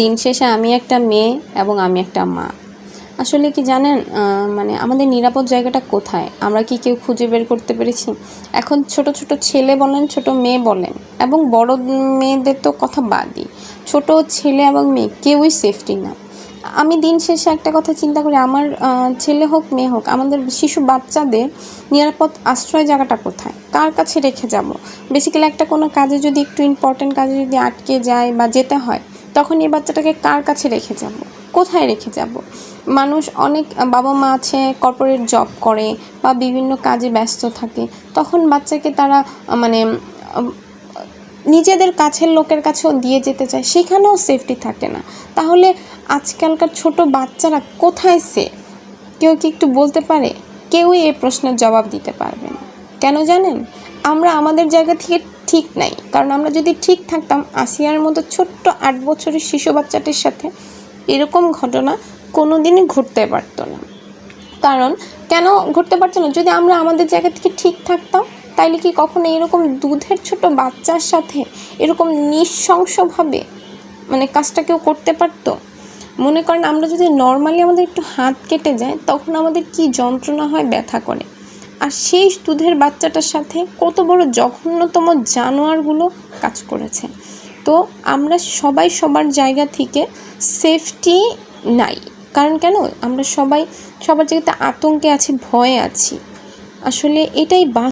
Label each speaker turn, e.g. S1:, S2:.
S1: দিন শেষে আমি একটা মেয়ে এবং আমি একটা মা। আসলে কি জানেন মানে আমাদের নিরাপদ জায়গাটা কোথায়? আমরা কি কেউ খুঁজে বের করতে পেরেছি? এখন ছোট ছোট ছেলে বলেন, ছোট মেয়ে বলেন, এবং বড় মেয়েদের তো কথা বাদই। ছোট ছেলে এবং মেয়ে কেউই সেফটি না। আমি দিন শেষে একটা কথা চিন্তা করি, আমার ছেলে হোক, মেয়ে হোক, আমাদের শিশু বাচ্চাদের নিরাপদ আশ্রয় জায়গাটা কোথায়? কার কাছে রেখে যাব? বেসিক্যালি একটা কোনো কাজে যদি একটু ইম্পর্টেন্ট কাজে যদি আটকে যায় বা যেতে হয় তখন এই বাচ্চাটাকে কার কাছে রেখে যাব? কোথায় রেখে যাব? মানুষ অনেক বাবা মা আছে কর্পোরেট জব করে বা বিভিন্ন কাজে ব্যস্ত থাকে। তখন বাচ্চাকে তারা মানে নিজেদের কাছের লোকের কাছেও দিয়ে যেতে চায়। সেখানেও সেফটি থাকে না। তাহলে আজকালকার ছোট বাচ্চারা কোথায় সেফ কেউ কি একটু বলতে পারে? কেউই এ প্রশ্নের জবাব দিতে পারবে না। কেন জানেন? আমরা আমাদের জায়গা থেকে ঠিক নাই। কারণ আমরা যদি ঠিক থাকতাম, আসিয়ার মতো ছোট্ট আট বছরের শিশু বাচ্চাটির সাথে এরকম ঘটনা কোনো দিনই ঘটতে পারতো না। কারণ কেন ঘটতে পারতো না? যদি আমরা আমাদের জায়গা থেকে ঠিক থাকতাম, তাইলে কি কখনো এরকম দুধের ছোট বাচ্চার সাথে এরকম নিঃশংসভাবে মানে কাজটা কেউ করতে পারতো? মনে করেন আমরা যদি নর্মালি আমাদের একটু হাত কেটে যায়, তখন আমাদের কি যন্ত্রণা হয়, ব্যথা করে। আর সেই দুধের বাচ্চাটার সাথে কত বড় জঘন্যতম জানোয়ারগুলো কাজ করেছে। তো আমরা সবাই সবার জায়গা থেকে সেফটি নাই। কারণ কেন? আমরা সবাই সবার জায়গাতে আতঙ্কে আছি, ভয়ে আছি। আসলে এটাই বা